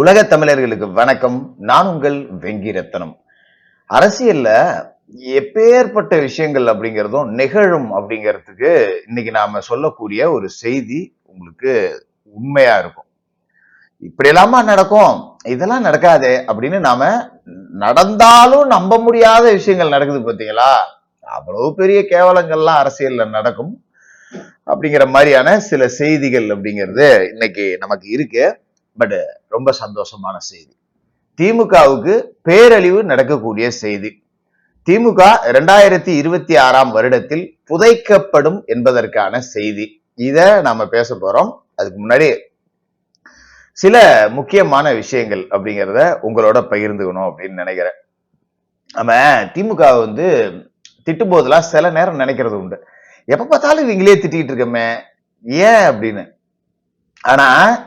உலக தமிழர்களுக்கு வணக்கம். நான் உங்கள் வெங்கி ரத்தனம் அரசியல்ல எப்பேற்பட்ட விஷயங்கள் அப்படிங்கிறதும் நிகழும் அப்படிங்கிறதுக்கு இன்னைக்கு நாம சொல்லக்கூடிய ஒரு செய்தி உங்களுக்கு உண்மையா இருக்கும். இப்படி எல்லாமா நடக்கும்? இதெல்லாம் நடக்காதே அப்படின்னு நாம நடந்தாலும் நம்ப முடியாத விஷயங்கள் நடக்குது பார்த்தீங்களா அவ்வளவு பெரிய கேவலங்கள்லாம் அரசியல்ல நடக்கும். அப்படிங்கிற மாதிரியான சில செய்திகள் அப்படிங்கிறது இன்னைக்கு நமக்கு இருக்கு. பட் ரொம்ப சந்தோஷமான செய்தி. திமுகவுக்கு பேரழிவு நடக்கக்கூடிய செய்தி. திமுக இரண்டாயிரத்தி இருபத்தி ஆறாம் வருடத்தில் புதைக்கப்படும் என்பதற்கான செய்தி. இதை நாம பேச போறோம். அதுக்கு முன்னாடி சில முக்கியமான விஷயங்கள் அப்படிங்கிறத உங்களோட பகிர்ந்துக்கணும் அப்படின்னு நினைக்கிறேன். நம்ம திமுக வந்து திட்டும் போதெல்லாம் சில நேரம் நினைக்கிறது உண்டு. எப்ப பார்த்தாலும் இவங்களே திட்டிகிட்டு இருக்கமே? ஏன் அப்படின்னு? ஆனா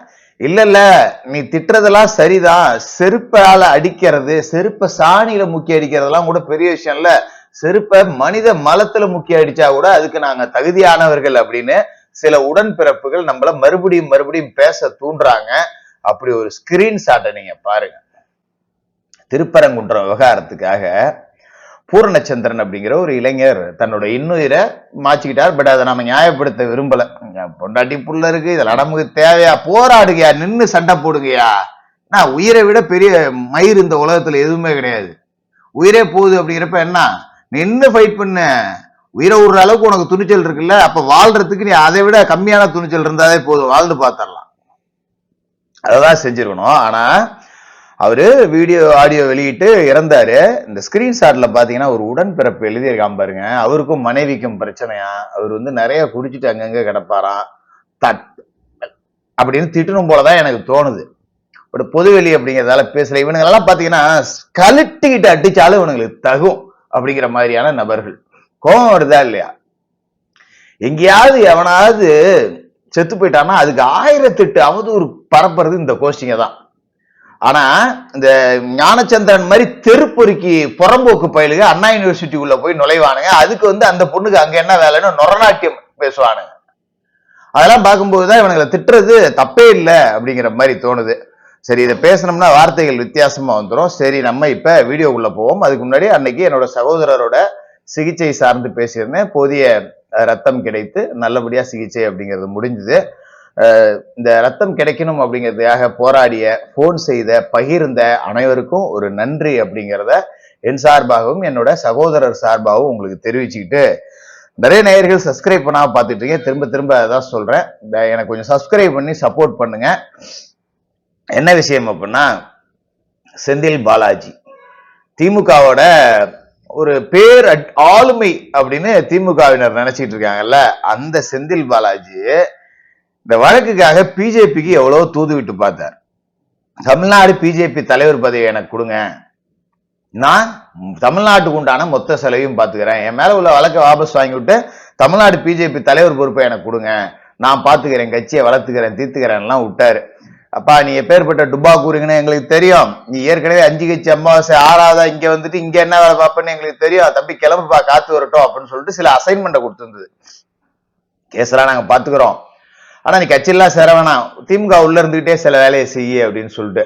இல்ல இல்ல நீ திட்டுறதெல்லாம் சரிதான். செருப்பால அடிக்கிறது செருப்ப சாணியில முக்கிய அடிக்கிறதெல்லாம் கூட பெரிய விஷயம் இல்ல. செருப்ப மனித மலத்துல முக்கிய அடிச்சா கூட அதுக்கு நாங்க தகுதியானவர்கள் அப்படின்னு சில உடன்பிறப்புகள் நம்மள மறுபடியும் மறுபடியும் பேச தூண்டுறாங்க. அப்படி ஒரு ஸ்கிரீன்ஷாட்டை நீங்க பாருங்க. திருப்பரங்குன்றம் விவகாரத்துக்காக பூரணச்சந்திரன் அப்படிங்கிற ஒரு இளைஞர் தன்னோட இன்னுயிரை மாச்சிக்கிட்டார் பட் அதை நம்ம நியாயப்படுத்த விரும்பல. பொண்டாட்டி புள்ள இருக்கு இதெல்லாம் நமக்கு தேவையா? போராடுகையா? நின்று சண்டை போடுங்கயா நான் உயிரை விட பெரிய மயிர் இந்த உலகத்துல எதுவுமே கிடையாது. உயிரே போகுது அப்படிங்கிறப்ப என்ன? நின்று ஃபைட் பண்ண. உயிரை விடுற அளவுக்கு உனக்கு துணிச்சல் இருக்குல்ல? அப்ப வாழ்றதுக்கு நீ அதை விட கம்மியான துணிச்சல் இருந்தாலே போதும். வாழ்ந்து பார்த்துடலாம். அததான் செஞ்சிருக்கணும். ஆனா அவர் வீடியோ ஆடியோ வெளியிட்டு இறந்தாரு. இந்த ஸ்கிரீன்ஷாட்ல பார்த்தீங்கன்னா ஒரு உடன்பிறப்பு எழுதியிருக்காம பாருங்க. அவருக்கும் மனைவிக்கும் பிரச்சனையா? அவர் வந்து நிறைய குடிச்சிட்டு அங்கங்கே கிடப்பாராம். தட் அப்படின்னு திட்டணும் போலதான் எனக்கு தோணுது. பட் பொதுவெளி அப்படிங்கிறதால பேசுற இவனுங்களெல்லாம் பார்த்தீங்கன்னா கழட்டிக்கிட்டு அடிச்சாலும் இவனுங்களுக்கு தகும் அப்படிங்கிற மாதிரியான நபர்கள். கோபம் வருதா இல்லையா? எங்கேயாவது எவனாவது செத்து போயிட்டான்னா அதுக்கு ஆயிரத்தெட்டு அவதூறு பரப்புறது இந்த கோஷ்டிங்க தான் ஆனா இந்த ஞானச்சந்திரன் மாதிரி தெருப்பொறுக்கி புறம்போக்கு பயலுக அண்ணா யூனிவர்சிட்டிக்குள்ள போய் நுழைவானுங்க. அதுக்கு வந்து அந்த பொண்ணுக்கு அங்க என்ன வேலைன்னு நொரநாட்டியம் பேசுவானுங்க. அதெல்லாம் பார்க்கும்போது தான் இவனுங்களை திட்டுறது தப்பே இல்லை அப்படிங்கிற மாதிரி தோணுது. சரி இதை பேசணும்னா வார்த்தைகள் வித்தியாசமா வந்துடும் சரி நம்ம இப்ப வீடியோக்குள்ள போவோம். அதுக்கு முன்னாடி அன்னைக்கு என்னோட சகோதரரோட சிகிச்சை சார்ந்து பேசியிருந்தேன். போதிய ரத்தம் கிடைத்து நல்லபடியா சிகிச்சை அப்படிங்கிறது முடிஞ்சுது. இந்த ரத்தம் கிடைக்கணும் அப்படிங்கிறதுக்காக போராடிய போன் செய்த பகிர்ந்த அனைவருக்கும் ஒரு நன்றி அப்படிங்கிறத என் சார்பாகவும் என்னோட சகோதரர் சார்பாகவும் உங்களுக்கு தெரிவிச்சுக்கிட்டு நிறைய நேயர்கள் சப்ஸ்கிரைப் பண்ணாம பார்த்துட்டு இருக்கீங்க. திரும்ப திரும்ப அதான் சொல்றேன். எனக்கு கொஞ்சம் சப்ஸ்கிரைப் பண்ணி சப்போர்ட் பண்ணுங்க. என்ன விஷயம் அப்படின்னா செந்தில் பாலாஜி. திமுகவோட ஒரு பேர் ஆளுமை அப்படின்னு திமுகவினர் நினைச்சிட்டு இருக்காங்கல்ல அந்த செந்தில் பாலாஜி இந்த வழக்குக்காக பிஜேபிக்கு எவ்வளவு தூது விட்டு பார்த்தார். தமிழ்நாடு பிஜேபி தலைவர் பதவி எனக்கு கொடுங்க. நான் தமிழ்நாட்டுக்கு உண்டான மொத்த செலவையும் பார்த்துக்கிறேன். என் மேல உள்ள வழக்கை வாபஸ் வாங்கி விட்டு தமிழ்நாடு பிஜேபி தலைவர் பொறுப்பை எனக்கு கொடுங்க. நான் பார்த்துக்கிறேன் கட்சியை வளர்த்துக்கிறேன் தீர்த்துக்கிறேன்லாம் விட்டாரு. அப்பா நீ எப்பேற்பட்ட டுபா கூறுங்கன்னு எங்களுக்கு தெரியும். நீ ஏற்கனவே அஞ்சு கட்சி அமாவாசை ஆறாவதா இங்க வந்துட்டு இங்க என்ன வேலை பார்ப்பேன்னு எங்களுக்கு தெரியும். தம்பி கிளம்புப்பா காத்து வரட்டும் அப்படின்னு சொல்லிட்டு சில அசைன்மெண்ட்டை கொடுத்துருந்தது. கேஸ்லாம் நாங்கள் பார்த்துக்கிறோம். ஆனா நீ கட்சியெல்லாம் சேர வேணாம். திமுக உள்ள இருந்துகிட்டே சில வேலையை செய்ய அப்படின்னு சொல்லிட்டு.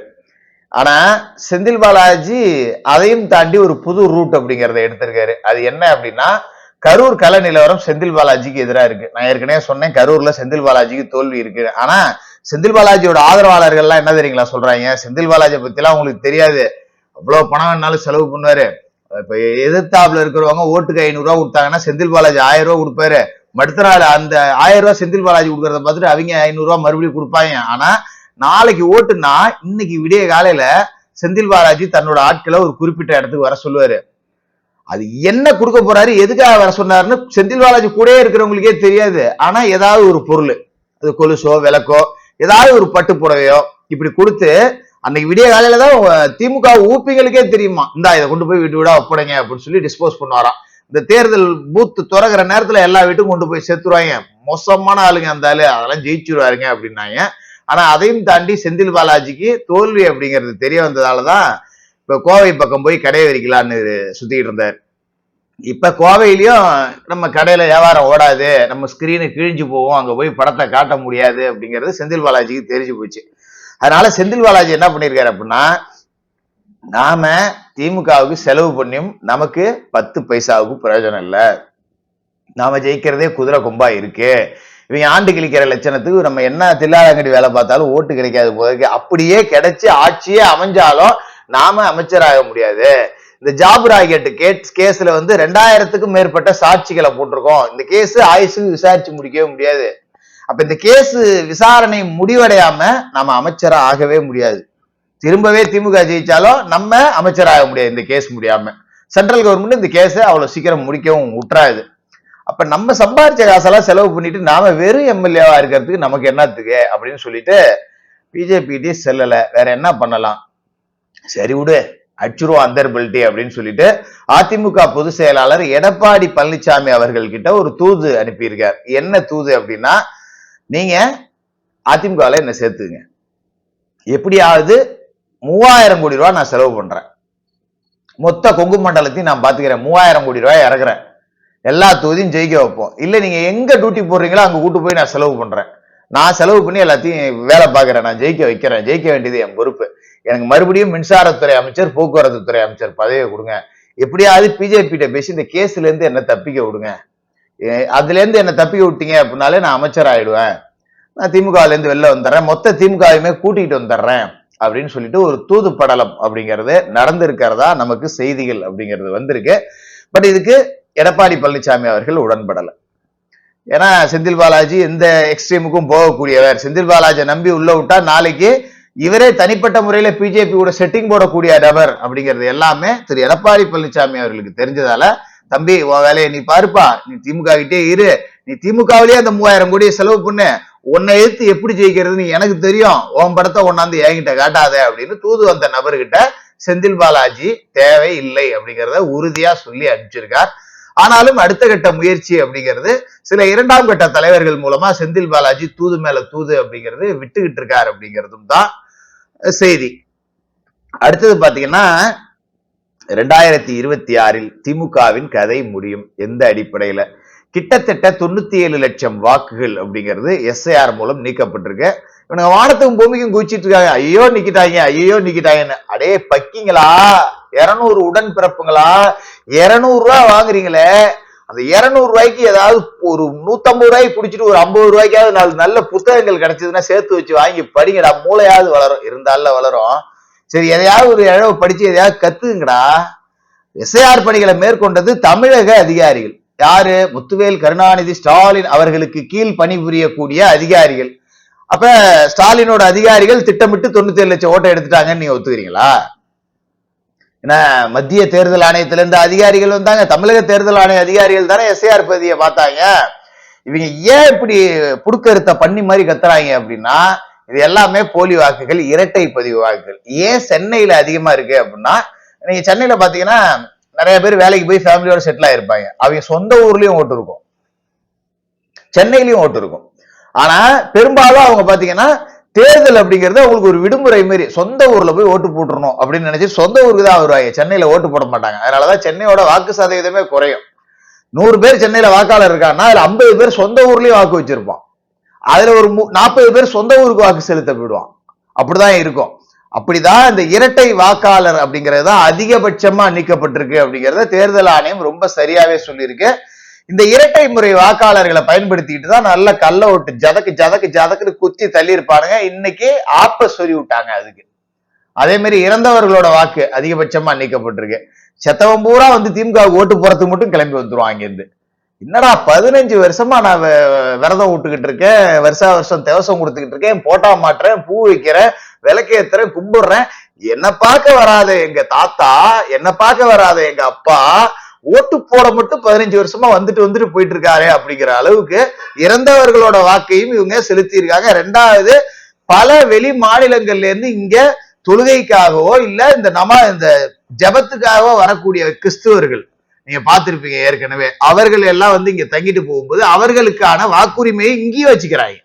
ஆனா செந்தில் பாலாஜி அதையும் தாண்டி ஒரு புது ரூட் அப்படிங்கறத எடுத்திருக்காரு. அது என்ன அப்படின்னா கரூர் கல நிலவரம் செந்தில் பாலாஜிக்கு எதிராக இருக்கு. நான் ஏற்கனவே சொன்னேன் கரூர்ல செந்தில் பாலாஜிக்கு தோல்வி இருக்கு. ஆனா செந்தில் பாலாஜியோட ஆதரவாளர்கள்லாம் என்ன தெரியுங்களா சொல்றாங்க? செந்தில் பாலாஜியை பத்தி எல்லாம் உங்களுக்கு தெரியாது. அவ்வளவு பணம் வேணாலும் செலவு பண்ணுவாரு. இப்ப எதிர்த்தாப்புல இருக்கிறவங்க ஓட்டுக்கு ஐநூறு ரூபா கொடுத்தாங்கன்னா செந்தில் பாலாஜி ஆயிரம் ரூபா கொடுப்பாரு. மடுத்த நாள் அந்த ஆயிரம் ரூபாய் செந்தில் பாலாஜி கொடுக்கறத பார்த்துட்டு அவங்க ஐநூறு ரூபாய் மறுபடியும் கொடுப்பாங்க. ஆனா நாளைக்கு ஓட்டுனா இன்னைக்கு விடிய காலையில செந்தில் பாலாஜி தன்னோட ஆட்களை ஒரு குறிப்பிட்ட இடத்துக்கு வர சொல்லுவாரு. அது என்ன கொடுக்க போறாரு எதுக்காக வர சொன்னாருன்னு செந்தில் பாலாஜி கூட இருக்கிறவங்களுக்கே தெரியாது. ஆனா ஏதாவது ஒரு பொருள் அது கொலுசோ விளக்கோ ஏதாவது ஒரு பட்டு புடவையோ இப்படி கொடுத்து அன்னைக்கு விடிய காலையில தான் திமுக ஊப்பிங்களுக்கே தெரியுமா இந்தா இதை கொண்டு போய் வீட்டு விட ஒப்படைங்க அப்படின்னு சொல்லி டிஸ்போஸ் பண்ணுவாராம். இந்த தேர்தல் பூத்து துறகிற நேரத்துல எல்லா வீட்டுக்கும் கொண்டு போய் சேர்த்துருவாங்க மோசமான ஆளுங்க அந்த ஆளு. அதெல்லாம் ஜெயிச்சுருவாருங்க அப்படின்னாங்க. ஆனா அதையும் தாண்டி செந்தில் பாலாஜிக்கு தோல்வி அப்படிங்கிறது தெரிய வந்ததாலதான் இப்ப கோவை பக்கம் போய் கடை வரிக்கலான்னு சுத்திட்டு இருந்தார். இப்ப கோவையிலயும் நம்ம கடையில வியாபாரம் ஓடாது. நம்ம ஸ்கிரீனு கிழிஞ்சு போவோம் அங்க போய் படத்தை காட்ட முடியாது அப்படிங்கிறது செந்தில் பாலாஜிக்கு தெரிஞ்சு போச்சு. அதனால செந்தில் பாலாஜி என்ன பண்ணிருக்காரு அப்படின்னா நாம திமுகவுக்கு செலவு பண்ணியும் நமக்கு பத்து பைசாவுக்கு பிரயோஜனம் இல்லை. நாம ஜெயிக்கிறதே குதிரை கொம்பா இருக்கு. இவங்க ஆண்டு கிழிக்கிற லட்சணத்துக்கு நம்ம என்ன தில்லாலங்கடி வேலை பார்த்தாலும் ஓட்டு கிடைக்காது போது அப்படியே கிடைச்சி ஆட்சியே அமைஞ்சாலும் நாம அமைச்சராக முடியாது. இந்த ஜாப் ராக்கெட் கேட் கேஸ்ல வந்து ரெண்டாயிரத்துக்கும் மேற்பட்ட சாட்சிகளை போட்டிருக்கோம். இந்த கேஸ் ஆயுசு விசாரிச்சு முடிக்கவே முடியாது. அப்ப இந்த கேஸ் விசாரணை முடிவடையாம நாம அமைச்சரா ஆகவே முடியாது. திரும்பவே திமுக ஜெயிச்சாலும் நம்ம அமைச்சராக முடியாது இந்த கேஸ் முடியாம. சென்ட்ரல் கவர்மெண்ட் இந்த கேஸை அவ்வளவு சீக்கிரம் முடிக்கவும் விட்டுறாது அப்ப நம்ம சம்பாரிச்ச காசெல்லாம் செலவு பண்ணிட்டு நாம வெறும் எம்எல்ஏவா இருக்கிறதுக்கு நமக்கு என்னத்துக்கு அப்படின்னு சொல்லிட்டு பிஜேபி செல்லல. வேற என்ன பண்ணலாம்? சரி விடு அச்சுருவம் அந்தர்பல்ட்டி அப்படின்னு சொல்லிட்டு அதிமுக பொதுச் செயலாளர் எடப்பாடி பழனிசாமி அவர்கள் கிட்ட ஒரு தூது அனுப்பியிருக்கார். என்ன தூது அப்படின்னா நீங்க அதிமுகவில் என்ன சேர்த்துங்க எப்படியாவது மூவாயிரம் கோடி ரூபா நான் செலவு பண்றேன். மொத்த கொங்கு மண்டலத்தையும் நான் பாத்துக்கிறேன். மூவாயிரம் கோடி ரூபாய் இறக்குறேன். எல்லா தொகுதியும் ஜெயிக்க வைப்போம். இல்ல நீங்க எங்க டியூட்டி போடுறீங்களோ அங்க கூட்டு போய் நான் செலவு பண்றேன். நான் செலவு பண்ணி எல்லாத்தையும் வேலை பார்க்குறேன். நான் ஜெயிக்க வைக்கிறேன். ஜெயிக்க வேண்டியது என் பொறுப்பு. எனக்கு மறுபடியும் மின்சாரத்துறை அமைச்சர் போக்குவரத்து துறை அமைச்சர் பதவியை கொடுங்க. எப்படியாவது பிஜேபி கிட்ட பேசி இந்த கேஸ்ல இருந்து என்ன தப்பிக்க விடுங்க. அதுலேருந்து அதுல இருந்து என்ன தப்பிக்க விட்டீங்க அப்படின்னாலே நான் அமைச்சர் ஆயிடுவேன் நான் திமுகல இருந்து வெளில வந்துடுறேன். மொத்த திமுகவையுமே கூட்டிகிட்டு வந்துடுறேன். அப்படின்னு சொல்லிட்டு ஒரு தூது படலம் அப்படிங்கிறது நடந்திருக்கிறதா நமக்கு செய்திகள் அப்படிங்கிறது வந்திருக்கு. பட் இதுக்கு எடப்பாடி பழனிசாமி அவர்கள் உடன்படல. ஏன்னா செந்தில் பாலாஜி எந்த எக்ஸ்ட்ரீமுக்கும் போகக்கூடியவர். செந்தில் பாலாஜியை நம்பி உள்ள விட்டா நாளைக்கு இவரே தனிப்பட்ட முறையில பிஜேபி கூட செட்டிங் போடக்கூடிய நபர் அப்படிங்கிறது எல்லாமே திரு எடப்பாடி பழனிசாமி அவர்களுக்கு தெரிஞ்சதால தம்பி உன் வேலையை நீ பாருப்பா. நீ திமுக கிட்டே இரு. நீ திமுகவிலேயே அந்த மூவாயிரம் கோடியை செலவு பண்ணு. உன்னை எடுத்து எப்படி ஜெயிக்கிறதுன்னு எனக்கு தெரியும். உன் படத்தை ஒன்னாந்து என்கிட்ட காட்டாத அப்படின்னு தூது வந்த நபர்கிட்ட செந்தில் பாலாஜி தேவை இல்லை அப்படிங்கிறத உறுதியா சொல்லி அனுப்பிச்சிருக்கார். ஆனாலும் அடுத்த கட்ட முயற்சி அப்படிங்கிறது சில இரண்டாம் கட்ட தலைவர்கள் மூலமா செந்தில் பாலாஜி தூது மேல தூது அப்படிங்கிறது விட்டுக்கிட்டு இருக்கார் அப்படிங்கிறதும் தான் செய்தி. அடுத்தது பாத்தீங்கன்னா ரெண்டாயிரத்தி இருபத்தி ஆறில் திமுகவின் கதை முடியும் எந்த அடிப்படையில? கிட்டத்தட்ட தொண்ணூத்தி ஏழு லட்சம் வாக்குகள் அப்படிங்கிறது எஸ்ஐஆர் மூலம் நீக்கப்பட்டிருக்கு. இவனுங்க வானத்துக்கும் பூமிக்கும் குதிச்சிட்டு இருக்காங்க. ஐயோ நிக்கிட்டாங்க ஐயோ நிக்கிட்டாங்கன்னு அடே பக்கிங்களா? இருநூறு உடன் பிறப்புங்களா இருநூறு ரூபா வாங்குறீங்களே? அந்த இருநூறு ரூபாய்க்கு ஏதாவது ஒரு நூத்தம்பது ரூபாய்க்கு குடிச்சிட்டு ஒரு ஐம்பது ரூபாய்க்காவது நாலு நல்ல புத்தகங்கள் கிடைச்சதுன்னா சேர்த்து வச்சு வாங்கி படிங்கடா. மூளையாவது வளரும். இருந்தால வளரும். சரி எதையாவது ஒரு இழவு படிச்சு எதையாவது கத்துங்கடா எஸ்ஐஆர் பணிகளை மேற்கொண்டது தமிழக அதிகாரிகள். யாரு? முத்துவேல் கருணாநிதி ஸ்டாலின் அவர்களுக்கு கீழ் பணிபுரியக்கூடிய அதிகாரிகள். அப்ப ஸ்டாலினோட அதிகாரிகள் திட்டமிட்டு தொண்ணூத்தி ஏழு லட்சம் ஓட்டை எடுத்துட்டாங்கன்னு நீங்க ஒத்துக்கிறீங்களா? ஏன்னா மத்திய தேர்தல் ஆணையத்துல இருந்து அதிகாரிகள் வந்தாங்க. தமிழக தேர்தல் ஆணைய அதிகாரிகள் தானே எஸ்ஏஆர் பதியை பார்த்தாங்க. இவங்க ஏன் இப்படி புடுக்கருத்த பண்ணி மாதிரி கத்துறாங்க அப்படின்னா இது எல்லாமே போலி வாக்குகள் இரட்டை பதிவு வாக்குகள். ஏன் சென்னையில அதிகமா இருக்கு அப்படின்னா நீங்க சென்னையில பாத்தீங்கன்னா நிறைய பேர் வேலைக்கு போய் ஃபேமிலியோட செட்டில் ஆயிருப்பாங்க. அவங்க சொந்த ஊர்லயும் ஓட்டு இருக்கும். சென்னையிலயும் ஓட்டு இருக்கும். ஆனா பெரும்பாலும் அவங்க பாத்தீங்கன்னா தேர்தல் அப்படிங்கிறது அவங்களுக்கு ஒரு விடுமுறை மாரி சொந்த ஊர்ல போய் ஓட்டு போட்டுருணும் அப்படின்னு நினைச்சு சொந்த ஊருக்கு தான் வருவாங்க. சென்னையில ஓட்டு போட மாட்டாங்க. அதனாலதான் சென்னையோட வாக்கு சதவீதமே குறையும். நூறு பேர் சென்னையில வாக்காளர் இருக்காங்கன்னா அதுல ஐம்பது பேர் சொந்த ஊர்லயும் வாக்கு வச்சிருப்பான். அதுல ஒரு நாற்பது பேர் சொந்த ஊருக்கு வாக்கு செலுத்த போயிடுவான். அப்படிதான் இருக்கும். அப்படிதான் இந்த இரட்டை வாக்காளர் அப்படிங்கிறது தான் அதிகபட்சமா நீக்கப்பட்டிருக்கு அப்படிங்கிறத தேர்தல் ஆணையம் ரொம்ப சரியாவே சொல்லியிருக்கு. இந்த இரட்டை முறை வாக்காளர்களை பயன்படுத்திக்கிட்டு தான் நல்ல கல்ல ஓட்டு ஜதக்கு ஜதக்கு ஜதக்குன்னு குத்தி தள்ளி இருப்பாருங்க இன்னைக்கு ஆப்ப சொல்லி விட்டாங்க அதுக்கு. அதே மாதிரி இறந்தவர்களோட வாக்கு அதிகபட்சமா நீக்கப்பட்டிருக்கு. செத்தவன் பூரா வந்து திமுக ஓட்டு போறதுக்கு மட்டும் கிளம்பி வந்துருவான் இருந்து என்னடா பதினஞ்சு வருஷமா நான் விரதம் விட்டுக்கிட்டு இருக்கேன் வருஷா வருஷம் தேவசம் கொடுத்துக்கிட்டு இருக்கேன் போட்டா மாட்டுறேன் பூ வைக்கிறேன் விளக்கேத்துறேன் கும்பிடுறேன். என்ன பார்க்க வராத எங்க தாத்தா என்ன பார்க்க வராது எங்க அப்பா ஓட்டு போட மட்டும் பதினஞ்சு வருஷமா வந்துட்டு வந்துட்டு போயிட்டு இருக்காரு அப்படிங்கிற அளவுக்கு இறந்தவர்களோட வாக்கையும் இவங்க செலுத்தி இருக்காங்க ரெண்டாவது பல வெளி மாநிலங்கள்ல இருந்து இங்க தொழுகைக்காகவோ இல்ல இந்த நம இந்த ஜபத்துக்காகவோ வரக்கூடிய கிறிஸ்துவர்கள் நீங்க பார்த்திருப்பீங்க ஏற்கனவே அவர்கள் எல்லாம் வந்து இங்க தங்கிட்டு போகும்போது அவர்களுக்கான வாக்குரிமையை இங்கேயும் வச்சுக்கிறாங்க.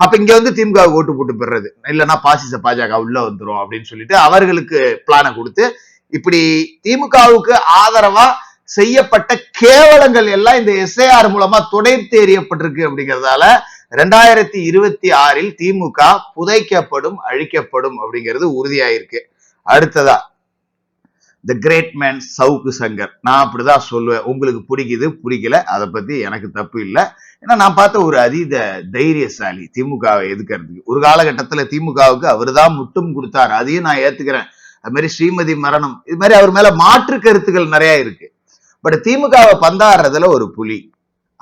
அப்ப இங்க வந்து திமுக ஓட்டு போட்டு பெறுறது இல்லைன்னா பாசிச பாஜக உள்ள வந்துரும் அப்படின்னு சொல்லிட்டு அவர்களுக்கு பிளானை கொடுத்து இப்படி திமுகவுக்கு ஆதரவா செய்யப்பட்ட கேவலங்கள் எல்லாம் இந்த எஸ்ஏஆர் மூலமா துடைத்து எறியப்பட்டிருக்கு அப்படிங்கறதால ரெண்டாயிரத்தி இருபத்தி ஆறில் திமுக புதைக்கப்படும் அழிக்கப்படும் அப்படிங்கிறது உறுதியாயிருக்கு. அடுத்ததா the great man Savukku Shankar நான் அப்படிதான் சொல்லுவேன். உங்களுக்கு பிடிக்குது பிடிக்கல அதை பத்தி எனக்கு தப்பு இல்லை. ஏன்னா நான் பார்த்த ஒரு அதீத தைரியசாலி திமுகவை எதுக்கிறதுக்கு ஒரு காலகட்டத்தில் திமுகவுக்கு அவர் தான் முட்டும் கொடுத்தாரு. அதையும் நான் ஏத்துக்கிறேன். அது மாதிரி ஸ்ரீமதி மரணம் இது மாதிரி அவர் மேல மாற்று கருத்துக்கள் நிறைய இருக்கு. பட் திமுகவை பந்தாடுறதுல ஒரு புலி.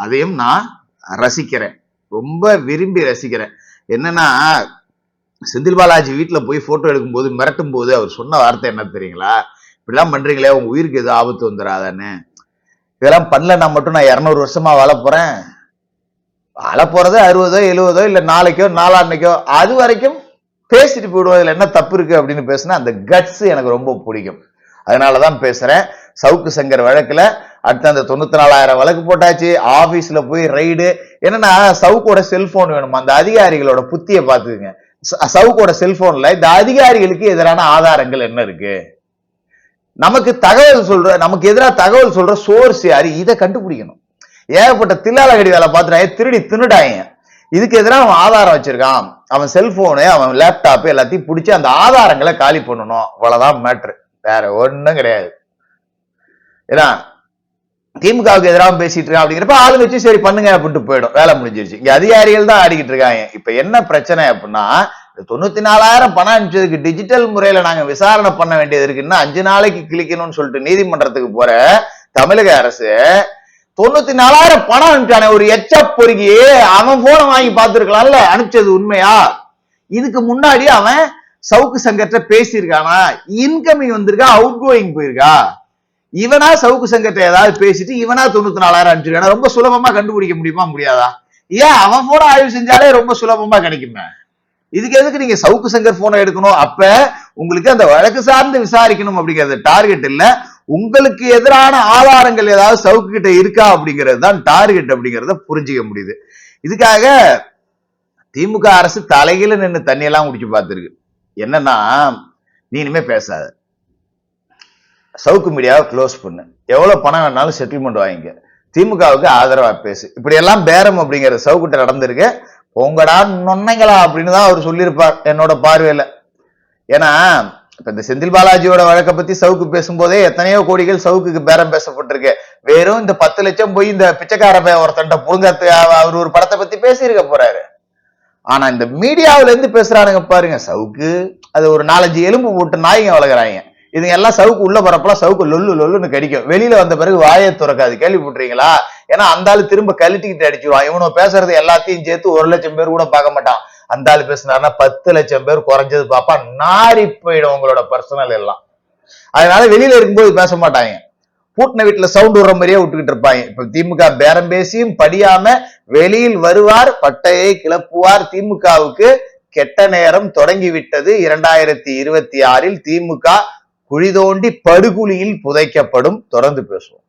அதையும் நான் ரசிக்கிறேன். ரொம்ப விரும்பி ரசிக்கிறேன். என்னன்னா செந்தில் பாலாஜி வீட்டில் போய் போட்டோ எடுக்கும்போது மிரட்டும் போது அவர் சொன்ன வார்த்தை என்ன தெரியுங்களா? இப்படிலாம் பண்றீங்களே உங்க உயிருக்கு எதுவும் ஆபத்து வந்துடாதான்னு இதெல்லாம் பண்ணலன்னா மட்டும் நான் இரநூறு வருஷமா வாழ போறேன். வாழ போறது அறுபதோ எழுபதோ இல்ல நாளைக்கோ நாளான்னைக்கோ அது வரைக்கும் பேசிட்டு போயிடுவோம். இதுல என்ன தப்பு இருக்கு அப்படின்னு பேசினா அந்த கட்ஸ் எனக்கு ரொம்ப பிடிக்கும். அதனாலதான் பேசுறேன். சவுக்கு சங்கர் வழக்குல அடுத்து அந்த தொண்ணூத்தி நாலாயிரம் வழக்கு போட்டாச்சு. ஆபீஸ்ல போய் ரைடு என்னன்னா சவுக்கோட செல்போன் வேணுமா? அந்த அதிகாரிகளோட புத்திய பார்த்துக்குங்க. ச- சவுக்கோட செல்போன்ல இந்த அதிகாரிகளுக்கு எதிரான ஆதாரங்கள் என்ன இருக்கு? நமக்கு தகவல் சொல்ற நமக்கு எதிராக தகவல் சொல்ற சோர்ஸ் யாரு? இதை கண்டுபிடிக்கணும். ஏகப்பட்ட தில்லாலகடி வேலை பார்த்துட்டாங்க திருடி தின்னுட்டாங்க இதுக்கு எதிராக அவன் ஆதாரம் வச்சிருக்கான். அவன் செல்போனு அவன் லேப்டாப் எல்லாத்தையும் பிடிச்சி அந்த ஆதாரங்களை காலி பண்ணணும். அவ்வளவுதான் மேட்ரு வேற ஒன்றும் கிடையாது. ஏன்னா திமுகவுக்கு எதிராக பேசிட்டு இருக்கான் அப்படிங்கிறப்ப ஆளு வச்சு சரி பண்ணுங்க அப்படின்ட்டு போயிடும். வேலை முடிஞ்சிருச்சு. இங்க அதிகாரிகள் தான் ஆடிக்கிட்டு இருக்காங்க. இப்ப என்ன பிரச்சனை அப்படின்னா இந்த தொண்ணூத்தி நாலாயிரம் பணம் அனுப்பிச்சதுக்கு டிஜிட்டல் முறையில நாங்க விசாரணை பண்ண வேண்டியது இருக்குன்னா அஞ்சு நாளைக்கு கிளிக்கணும்னு சொல்லிட்டு நீதிமன்றத்துக்கு போற தமிழக அரசு தொண்ணூத்தி நாலாயிரம் பணம் அனுப்பிச்சானே ஒரு எச்ச பொறுக்கி அவன் போனை வாங்கி பார்த்துருக்கலாம்ல அனுப்பிச்சது உண்மையா? இதுக்கு முன்னாடி அவன் சவுக்கு சங்கர்ட்ட பேசியிருக்கானா? இன்கமிங் வந்திருக்கா? அவுட் கோயிங் போயிருக்கா? இவனா சவுக்கு சங்கர்ட்ட ஏதாவது பேசிட்டு இவனா தொண்ணூத்தி நாலாயிரம் அனுப்பிச்சிருக்கானா? ரொம்ப சுலபமா கண்டுபிடிக்க முடியுமா முடியாதா? ஏன் அவன் போன ஆய்வு செஞ்சாலே ரொம்ப சுலபமா கிடைக்குமே இதுக்கு எதுக்கு நீங்க சவுக்கு சங்கர் போனை எடுக்கணும்? அப்ப உங்களுக்கு அந்த வழக்கு சார்ந்து விசாரிக்கணும் அப்படிங்கிறது டார்கெட் இல்ல. உங்களுக்கு எதிரான ஆதாரங்கள் ஏதாவது சவுக்கு கிட்ட இருக்கா அப்படிங்கிறது தான் டார்கெட் அப்படிங்கறத புரிஞ்சுக்க முடியுது. இதுக்காக திமுக அரசு தலையில நின்று தண்ணி எல்லாம் குடிச்சு பார்த்துருக்கு. என்னன்னா நீ இனிமே பேசாத. சவுக்கு மீடியாவை க்ளோஸ் பண்ணு. எவ்வளவு பணம் வேணாலும் செட்டில்மெண்ட் வாங்கிக்க. திமுகவுக்கு ஆதரவா பேசு. இப்படி எல்லாம் பேரம் அப்படிங்கிற சவுக்கிட்ட நடந்திருக்கு. போங்கடா நொன்னைங்களா அப்படின்னு தான் அவர் சொல்லியிருப்பார் என்னோட பார்வையில. ஏன்னா இப்போ இந்த செந்தில் பாலாஜியோட வழக்கை பத்தி சவுக்கு பேசும்போதே எத்தனையோ கோடிகள் சவுக்குக்கு பேரம் பேசப்பட்டிருக்கு. வெறும் இந்த பத்து லட்சம் போய் இந்த பிச்சைக்கார பையன் ஒருத்தன்ட்ட புடுங்கத்து அவர் ஒரு படத்தை பத்தி பேசியிருக்க போறாரு. ஆனா இந்த மீடியாவுல இருந்து பேசுறானுங்க பாருங்க சவுக்கு அது ஒரு நாலஞ்சு எலும்பு போட்டு நாய்ங்க வளர்க்குறாங்க. இதுங்க எல்லாம் சவுக்கு உள்ள போறப்பெல்லாம் சவுக்கு லொல்லு லொல்லுன்னு கடிக்கும். வெளியில வந்த பிறகு வாயை துறக்காது. கேள்விப்பட்டிருக்கீங்களா? ஏன்னா அந்த ஆளு திரும்ப கழட்டிக்கிட்டு அடிச்சிருவான். இவனோ பேசுறது எல்லாத்தையும் சேர்த்து ஒரு லட்சம் பேர் கூட பார்க்க மாட்டான். அந்த ஆள் பேசினாருன்னா பத்து லட்சம் பேர் குறைஞ்சது பாப்பா. நாரி போயிடும் உங்களோட பர்சனல் எல்லாம். அதனால வெளியில இருக்கும்போது பேச மாட்டாங்க. பூட்டின வீட்டுல சவுண்ட் விடுற மாதிரியே விட்டுக்கிட்டு இருப்பாங்க. இப்ப திமுக பேரம் பேசியும் படியாம வெளியில் வருவார் பட்டையை கிளப்புவார். திமுகவுக்கு கெட்ட நேரம் தொடங்கி விட்டது இரண்டாயிரத்தி இருபத்தி ஆறில் திமுக குழி தோண்டி படுகுழியில் புதைக்கப்படும். தொடர்ந்து பேசுவோம்.